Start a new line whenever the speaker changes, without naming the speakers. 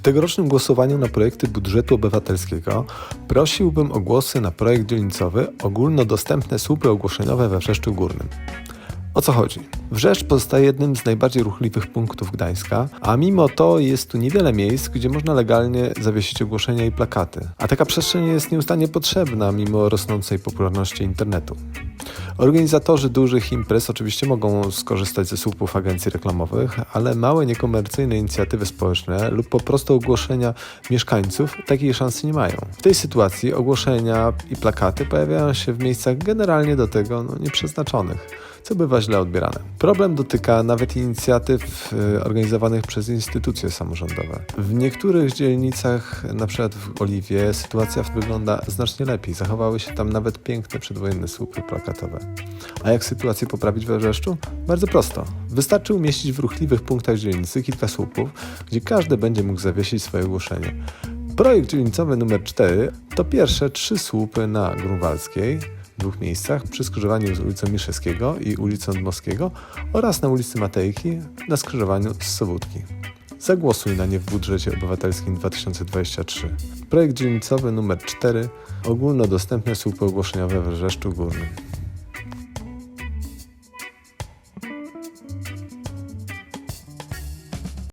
W tegorocznym głosowaniu na projekty budżetu obywatelskiego prosiłbym o głosy na projekt dzielnicowy ogólnodostępne słupy ogłoszeniowe we Wrzeszczu Górnym. O co chodzi? Wrzeszcz pozostaje jednym z najbardziej ruchliwych punktów Gdańska, a mimo to jest tu niewiele miejsc, gdzie można legalnie zawiesić ogłoszenia i plakaty. A taka przestrzeń jest nieustannie potrzebna mimo rosnącej popularności internetu. Organizatorzy dużych imprez oczywiście mogą skorzystać ze słupów agencji reklamowych, ale małe niekomercyjne inicjatywy społeczne lub po prostu ogłoszenia mieszkańców takiej szansy nie mają. W tej sytuacji ogłoszenia i plakaty pojawiają się w miejscach generalnie do tego no, nieprzeznaczonych co bywa źle odbierane. Problem dotyka nawet inicjatyw y, organizowanych przez instytucje samorządowe. W niektórych dzielnicach, przykład w Oliwie, sytuacja wygląda znacznie lepiej. Zachowały się tam nawet piękne przedwojenne słupy plakatowe. A jak sytuację poprawić we Wrzeszczu? Bardzo prosto. Wystarczy umieścić w ruchliwych punktach dzielnicy kilka słupów, gdzie każdy będzie mógł zawiesić swoje ogłoszenie. Projekt dzielnicowy numer 4 to pierwsze trzy słupy na Grunwaldzkiej, w dwóch miejscach, przy skrzyżowaniu z ulicą Miszewskiego i ulicą Dmowskiego oraz na ulicy Matejki na skrzyżowaniu z Sowódki. Zagłosuj na nie w budżecie obywatelskim 2023. Projekt dzielnicowy numer 4 ogólnodostępne słupy ogłoszeniowe we Wrzeszczu Górnym.